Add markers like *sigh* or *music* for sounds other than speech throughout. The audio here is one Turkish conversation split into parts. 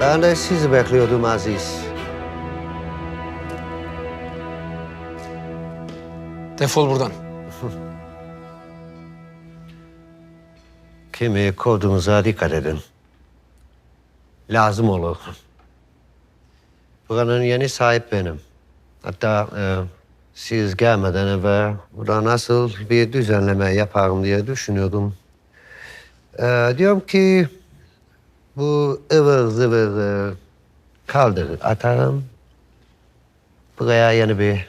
Ben de sizi bekliyordum Aziz. Defol buradan. *laughs* Kimi kodunuza dikkat edin. Lazım olur. Buranın yeni sahip benim. Hatta e, siz gelmeden evvel burada nasıl bir düzenleme yaparım diye düşünüyordum. E, diyorum ki bu ıvır zıvır e, kaldır atarım. Buraya yeni bir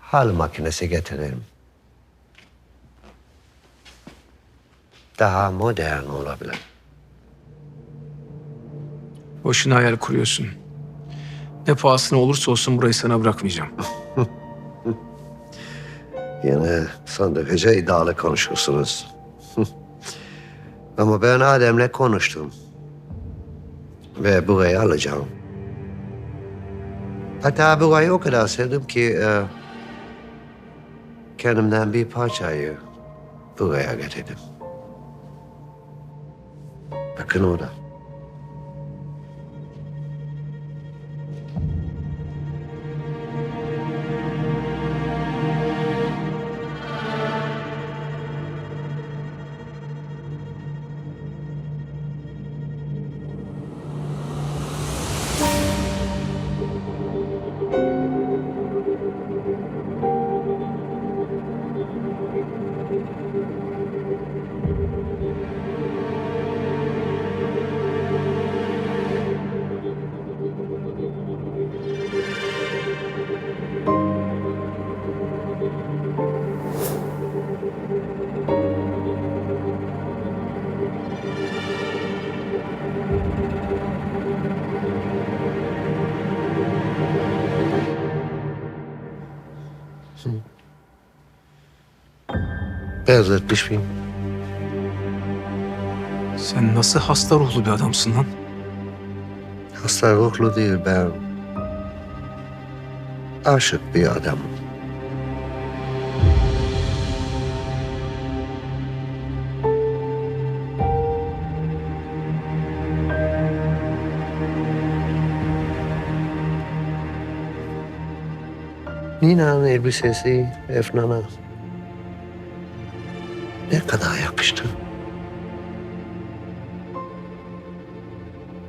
hal makinesi getirelim. Daha modern olabilir. Boşuna hayal kuruyorsun. Ne pahasına olursa olsun burayı sana bırakmayacağım. *laughs* Yine son derece iddialı konuşursunuz. *laughs* Ama ben Adem'le konuştum. Ve burayı alacağım. Hatta burayı o kadar sevdim ki... E, kendimden bir parçayı buraya getirdim. Bakın orada. Benzetmiş miyim? Sen nasıl hasta ruhlu bir adamsın lan? Hasta ruhlu değil ben. Aşık bir adamım. Nina'nın elbisesi Efnan'a ne kadar yakıştı.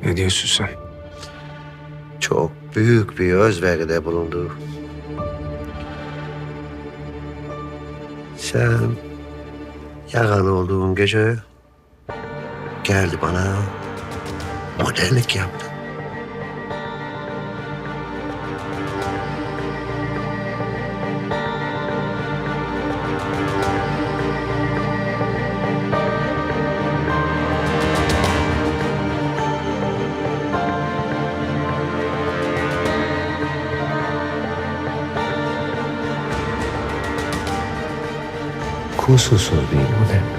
Ne diyorsun sen? çok büyük bir özveride bulundu. Sen yaralı olduğun gece geldi bana modellik fosse o sorvinho, né?